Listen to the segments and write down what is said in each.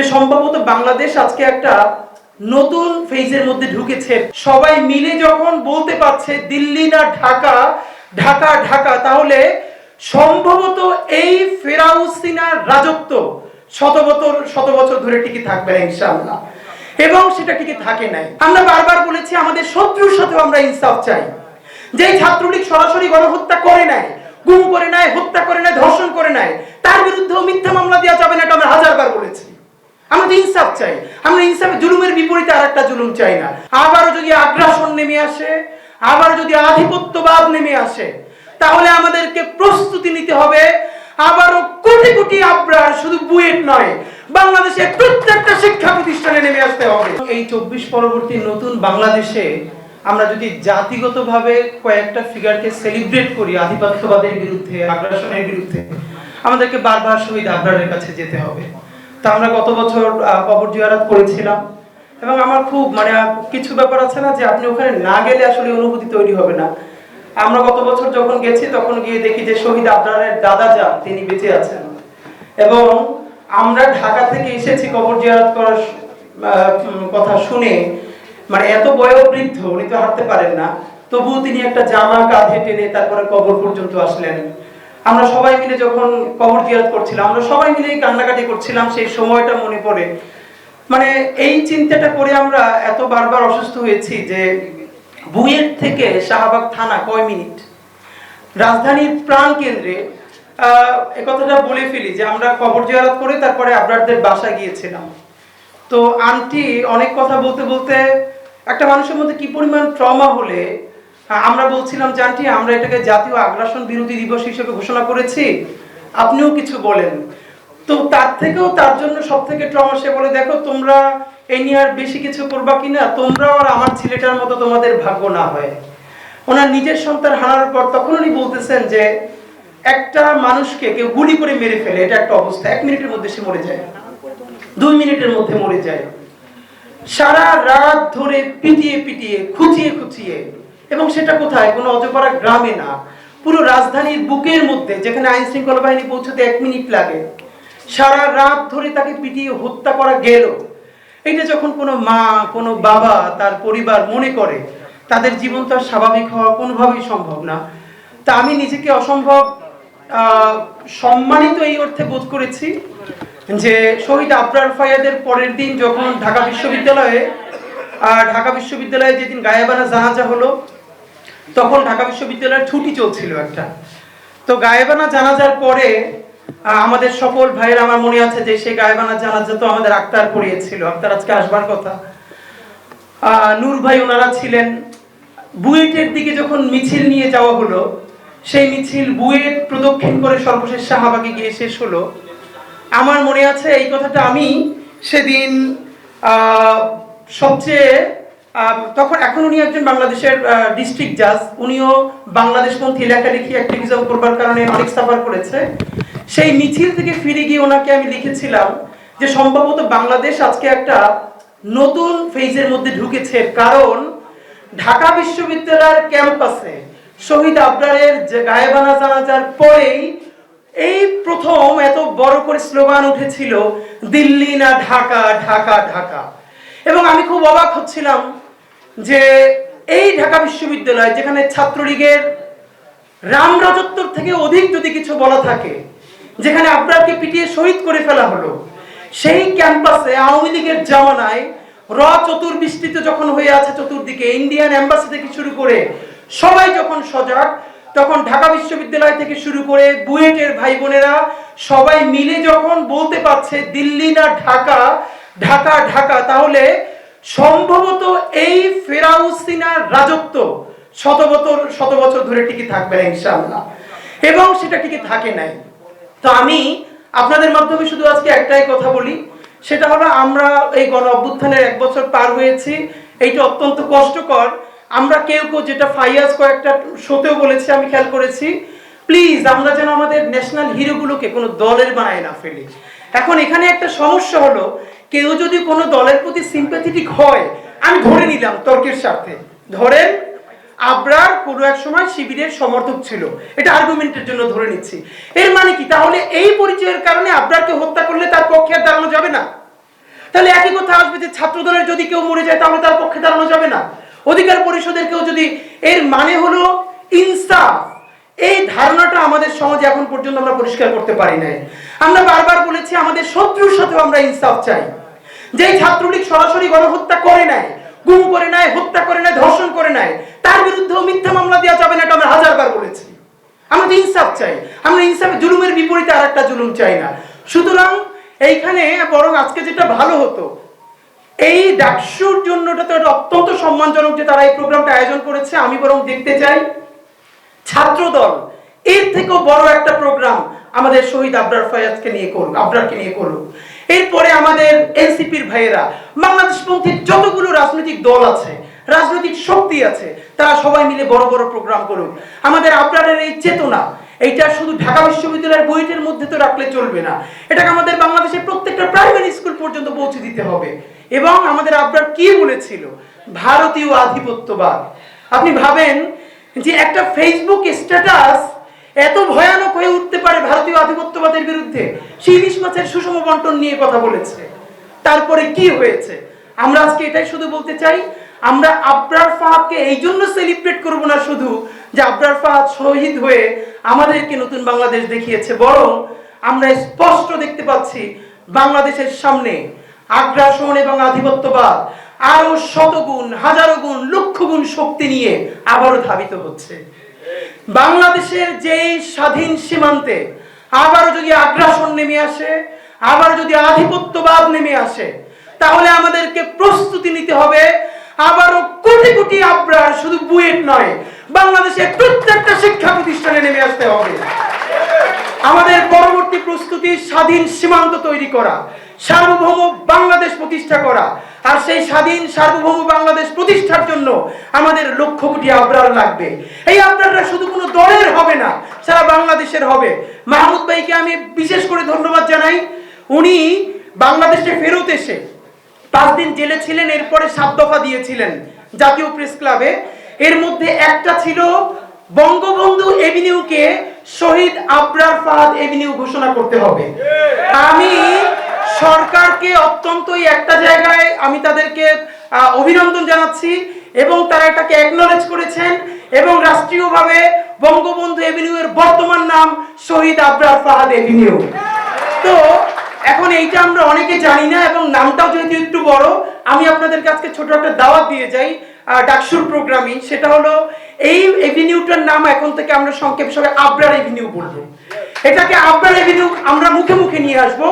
যে সম্ভবত বাংলাদেশ আজকে একটা নতুন ফেজের মধ্যে ঢুকেছে। সবাই মিলে যখন বলতে পারছে দিল্লি না ঢাকা ঢাকা ঢাকা, তাহলে সম্ভবত এই ফেরাউসিনার রাজত্ব শত বছর শত বছর ধরে টিকে থাকবে ইনশাআল্লাহ। এবং সেটা টিকে থাকে নাই। আমরা বারবার বলেছি আমাদের শত্রুর সাথেও আমরা ইনসাফ চাই। যে ছাত্রলীগ সরাসরি গণহত্যা করে নাই, গুম করে নাই, হত্যা করে নাই, ধর্ষণ করে নাই, তার বিরুদ্ধেও মিথ্যা মামলা দেওয়া যাবে না এটা আমরা হাজারবার বলেছি। আমরা তো ইনসাফ চাই। আমরা ইনসাফ জুলুমের বিপরীতে আর একটা জুলুম চাই না। আবারও যদি আগ্রাসন নেমে আসে, আবারও যদি আধিপত্যবাদ নেমে আসে, তাহলে আমাদেরকে প্রস্তুতি নিতে হবে। আবারও কোটি কোটি আবরার শুধু বুয়েট নয় বাংলাদেশের প্রত্যেকটা শিক্ষা প্রতিষ্ঠানে নেমে আসতে হবে। এই চব্বিশ পরবর্তী নতুন বাংলাদেশে আমরা যদি জাতিগতভাবে কয়েকটা ফিগারকে সেলিব্রেট করি, আধিপত্যবাদের বিরুদ্ধে, আগ্রাসনের বিরুদ্ধে, আমাদেরকে বারবার শহীদ আবরারের কাছে যেতে হবে। তা আমরা গত বছর কবর জিয়ারত করেছিলাম। এবং আমার খুব মানে কিছু ব্যাপার আছে না যে আপনি ওখানে না গেলে আসলে অনুভূতি তৈরি হবে না। আমরা গত বছর যখন গেছি, তখন গিয়ে দেখি যে শহীদ আবরারের দাদা যান, তিনি বেঁচে আছেন। এবং আমরা ঢাকা থেকে এসেছি কবর জিয়ারত করার কথা শুনে। মানে এত বয়োবৃদ্ধ, উনি তো হাঁটতে পারেন না। তবুও তিনি একটা জামা কাঁধে টেনে তারপরে কবর পর্যন্ত আসলেন। আমরা সবাই মিলে যখন কবর জিয়ারত করছিলাম, আমরা সবাই মিলে কান্নাকাটি করছিলাম, সেই সময়টা মনে পড়ে। মানে এই চিন্তাটা করে আমরা এত বারবার অসুস্থ হয়েছি যে বুয়েট থেকে শাহবাগ থানা কয় মিনিট? রাজধানীর প্রাণ কেন্দ্রে এ কথাটা বলে ফেলি যে আমরা কবর জিয়ারত করে তারপরে আবরারদের বাসা গিয়েছিলাম। তো আন্টি অনেক কথা বলতে বলতে একটা মানুষের মধ্যে কি পরিমাণ ট্রমা হলে আমরা বলছিলাম যে, আন্টি, আমরা এটাকে জাতীয় আগ্রাসন বিরোধী দিবস হিসেবে ঘোষণা করেছি। আপনিও কিছু বলেন। তো তার থেকেও তার জন্য সব থেকে সে বলে, দেখো, তোমরা এই নিয়ে আর বেশি কিছু করবা কিনা তোমরাও আর আমার ছেলেটার মতো তোমাদের ভাগ্য না হয়। ওনার নিজের সন্তান হারানোর পর তখন উনি বলতেছেন যে, একটা মানুষকে কেউ গুলি করে মেরে ফেলে, এটা একটা অবস্থা। এক মিনিটের মধ্যে সে মরে যায়। দুই মিনিটের মধ্যে মরে যায়। সারা রাত ধরে পিটিয়ে পিটিয়ে, খুঁচিয়ে খুঁচিয়ে এবং সেটা কোথায়? কোনো অজপাড়া গ্রামে না। পুরো রাজধানীর বুকের মধ্যে, যেখানে আইন শৃঙ্খলা বাহিনী পৌঁছতে এক মিনিট লাগে, সারা রাত ধরে তাকে পিটিয়ে হত্যা করা গেল। এটা যখন কোনো মা, কোনো বাবা তার পরিবার মনে করে, তাদের জীবন তো স্বাভাবিক হওয়া কোনোভাবেই সম্ভব না। তা আমি নিজেকে অসম্ভব সম্মানিত এই অর্থে বোধ করেছি যে শহীদ আবরার ফায়াদের পরের দিন যখন ঢাকা বিশ্ববিদ্যালয়ে ঢাকা বিশ্ববিদ্যালয়ে যেদিন গায়েবানা জানাজা হলো তখন ঢাকা বিশ্ববিদ্যালয়ের ছুটি চলছিল একটা। তো গায়েবানা জানাজার পরে আমাদের সকল ভাইয়ের আমার মনে আছে যে সেই গায়েবানা জানাজা তো আমাদের আক্তার পড়িয়েছিল আক্তার আজকে আসবার কথা। নূর ভাই ওনারা ছিলেন, বুয়েটের দিকে যখন মিছিল নিয়ে যাওয়া হলো, সেই মিছিল বুয়েট প্রদক্ষিণ করে সর্বশেষ শাহবাগে গিয়ে শেষ হলো। আমার মনে আছে এই কথাটা আমি সেদিন সবচেয়ে তখন এখন উনি একজন বাংলাদেশের ডিস্ট্রিক্ট জাজ উনিও বাংলাদেশপন্থী লেখালেখি অ্যাক্টিভিজম করবার কারণে অনেক সাফার করেছে। সেই মিছিল থেকে ফিরে গিয়ে ওনাকে আমি লিখেছিলাম যে সম্ভবত বাংলাদেশ আজকে একটা নতুন ফেজের মধ্যে ঢুকেছে। কারণ ঢাকা বিশ্ববিদ্যালয়ের ক্যাম্পাসে শহীদ আবরারের গায়েবানা জানাজার পরেই এই প্রথম এত বড় করে স্লোগান উঠেছিল, দিল্লি না ঢাকা ঢাকা ঢাকা। এবং আমি খুব অবাক হচ্ছিলাম যে এই ঢাকা বিশ্ববিদ্যালয় যেখানে ছাত্রলীগের রাম রাজত্বর থেকে অধিক যদি কিছু বলা থাকে, যেখানে আবরারকে পিটিয়ে শহীদ করে ফেলা হলো, সেই ক্যাম্পাসে আওয়ামী লীগের জামানায় র চতুর্বৃষ্টিতে যখন হয়ে আছে চতুর্দিকে, ইন্ডিয়ান এম্বাসি থেকে শুরু করে সবাই যখন সজাগ, তখন ঢাকা বিশ্ববিদ্যালয় থেকে শুরু করে বুয়েটের ভাই বোনেরা সবাই মিলে যখন বলতে পারছে দিল্লি না ঢাকা ঢাকা ঢাকা, তাহলে সম্ভবত এই ফেরাউসিনার রাজত্ব শত বছর শত বছর ধরে টিকে থাকবে না, ইনশাআল্লাহ। এবং সেটা টিকে থাকে নাই। তো আমি আপনাদের মাধ্যমে শুধু আজকে একটাই কথা বলি, সেটা হলো আমরা এই গণ অভ্যুত্থানের এক বছর পার হয়েছি, এইটা অত্যন্ত কষ্টকর। আমরা কেউ কেউ যেটা ফাইয়াজ কয়েকটা শোতেও বলেছি, আমি খেয়াল করেছি। প্লিজ, আমরা যেন আমাদের ন্যাশনাল হিরোগুলোকে কোনো দলের বানায় না ফেলি। এখন এখানে একটা সমস্যা হলো কেউ যদি কোনো দলের প্রতি সিম্প্যাথেটিক হয়, আমি ধরে নিলাম তর্কের স্বার্থে। ধরেন, আবরার কোনো এক সময় শিবিরের সমর্থক ছিল। এটা আর্গুমেন্টের জন্য ধরে নিচ্ছি। এর মানে কি? তাহলে এই পরিচয়ের কারণে আবরারকে হত্যা করলে তার পক্ষে আর দাঁড়ানো যাবে না? তাহলে একই কথা আসবে যে ছাত্রদলের যদি কেউ মরে যায়, তাহলে তার পক্ষে দাঁড়ানো যাবে না। অধিকার পরিষদের কেউ যদি, এর মানে হলো ইনসাফ। এই ধারণাটা আমাদের সমাজে এখন পর্যন্ত আমরা পরিষ্কার করতে পারি নাই। আমরা বারবার বলেছি, আমাদের শত্রুর সাথেও আমরা ইনসাফ চাই। যেই ছাত্রলীগ সরাসরি গণহত্যা করে নাই, গুম করে নাই, হত্যা করে নাই, ধর্ষণ করে নাই, তার বিরুদ্ধেও মিথ্যা মামলা দেওয়া যাবে না এটা আমরা হাজারবার বলেছি। আমরা তো ইনসাফ চাই, আমরা ইনসাফ জুলুমের বিপরীতে আর একটা জুলুম চাই না। সুতরাং এইখানে বরং আজকে যেটা ভালো হতো, এই ডাকসুর জন্য তো একটা অত্যন্ত সম্মানজনক যে তারা এই প্রোগ্রামটা আয়োজন করেছে। আমি বরং দেখতে চাই, ছাত্রদল, এর থেকেও বড় একটা প্রোগ্রাম আমাদের শহীদ আবরার ফয়াজকে নিয়ে করুক, আবরারকে নিয়ে করুক। এরপরে আমাদের এনসিপির ভাইয়েরা বাংলাদেশপন্থী যতগুলো রাজনৈতিক দল আছে, রাজনৈতিক শক্তি আছে, তারা সবাই মিলে বড় বড় প্রোগ্রাম করুক। আমাদের আবরারের এই চেতনা, এইটা শুধু ঢাকা বিশ্ববিদ্যালয়ের বইটের মধ্যে তো রাখলে চলবে না। এটাকে আমাদের বাংলাদেশের প্রত্যেকটা প্রাইমারি স্কুল পর্যন্ত পৌঁছে দিতে হবে। এবং আমাদের আবরার কি বলেছিল? ভারতীয় আধিপত্যবাদ। আপনি ভাবেন যে একটা ফেসবুক স্ট্যাটাস এত ভয়ানক হয়ে উঠতে পারে ভারতীয় আধিপত্যবাদের বিরুদ্ধে? সেই মাছের সুষম বন্টন নিয়ে কথা বলেছে। তারপরে কি হয়েছে? আমরা আজকে এটাই শুধু বলতে চাই, আমরা ফাহাদকে এই জন্য সেলিব্রেট করব না শুধু যে ফাহাদ শহীদ হয়ে আমাদেরকে নতুন বাংলাদেশ দেখিয়েছে, বরং আমরা স্পষ্ট দেখতে পাচ্ছি বাংলাদেশের সামনে আগ্রাসন এবং আধিপত্যবাদ আরও শতগুণ, হাজারো গুণ, লক্ষ গুণ শক্তি নিয়ে আবারও ধাবিত হচ্ছে। বাংলাদেশের যেই স্বাধীন সীমান্তে আবারও যদি আগ্রাসন নেমে আসে, আবার যদি আধিপত্যবাদ নেমে আসে, তাহলে আমাদেরকে প্রস্তুতি নিতে হবে। আবারও কোটি কোটি আব্রার শুধু বুয়েট নয় বাংলাদেশের প্রত্যেকটা শিক্ষা প্রতিষ্ঠানে নেমে আসতে হবে। আমাদের পরবর্তী প্রস্তুতি স্বাধীন সীমান্ত তৈরি করা। সার্বভৌম বাংলাদেশ প্রতিষ্ঠা করা। আর সেই স্বাধীন সার্বভৌম বাংলাদেশ প্রতিষ্ঠার জন্য আমাদের লক্ষ কোটি আবরার লাগবে। এই আবরাররা শুধু কোনো দলের হবে না, সারা বাংলাদেশের হবে। মাহমুদ ভাইকে আমি বিশেষ করে ধন্যবাদ জানাই। উনি বাংলাদেশে ফেরত এসে পাঁচ দিন জেলে ছিলেন, এরপরে সাত দফা দিয়েছিলেন জাতীয় প্রেস ক্লাবে। এর মধ্যে একটা ছিল বঙ্গবন্ধু এভিনিউকে শহীদ আবরার ফাহাদ এভিনিউ ঘোষণা করতে হবে। আমি সরকারকে অত্যন্ত একটা জায়গায় আমি তাদেরকে অভিনন্দন জানাচ্ছি এবং তারা এটাকে অ্যাকনলেজ করেছেন এবং রাষ্ট্রীয়ভাবে বঙ্গবন্ধু এভিনিউ এর বর্তমান নাম শহীদ আবরার ফাহাদ এভিনিউ তো, এখন এইটা আমরা অনেকে জানি না এবং নামটাও যেহেতু একটু বড়, আমি আপনাদেরকে আজকে ছোট একটা দাওয়াত দিয়ে যাই ডাকসুর প্রোগ্রামিং সেটা হলো, এই এভিনিউটার নাম এখন থেকে আমরা সংক্ষেপ সবাই আবরার এভিনিউ বলব। এটাকে আবরার এভিনিউ আমরা মুখে মুখে নিয়ে আসব।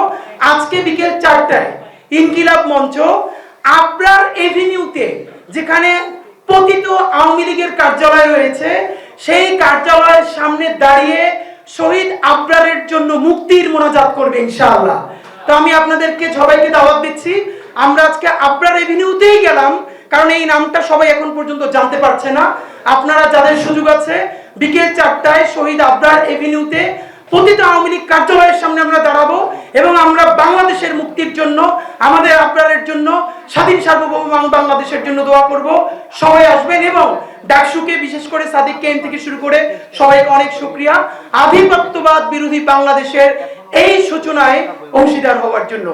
আজকে বিকেল চারটায় ইনকিলাব মঞ্চ আবরার এভিনিউতে যেখানে পতিত আওয়ামী লীগের কার্যালয় রয়েছে, সেই কার্যালয়ের সামনে দাঁড়িয়ে শহীদ আবরারের জন্য মুক্তির মোনাজাত করবে ইনশাআল্লাহ। তো আমি আপনাদেরকে সবাইকে দাওয়াত দিচ্ছি। আমরা আজকে আবরার এভিনিউতেই গেলাম, কারণ এই নামটা সবাই এখন পর্যন্ত জানতে পারছে না। আপনারা যাদের সুযোগ আছে, বিকেল চারটায় শহীদ আবরার এভিনিউতে প্রতিটা আওয়ামী লীগ কার্যালয়ের সামনে আমরা দাঁড়াবো এবং আমরা বাংলাদেশের মুক্তির জন্য, আমাদের আপনাদের জন্য, স্বাধীন সার্বভৌম বাংলাদেশের জন্য দোয়া করব। সবাই আসবেন এবং ডাকসুকে বিশেষ করে সাদিক কেন থেকে শুরু করে সবাইকে অনেক শুক্রিয়া। আধিপত্যবাদ বিরোধী বাংলাদেশের এই সূচনায় অংশীদার হওয়ার জন্য।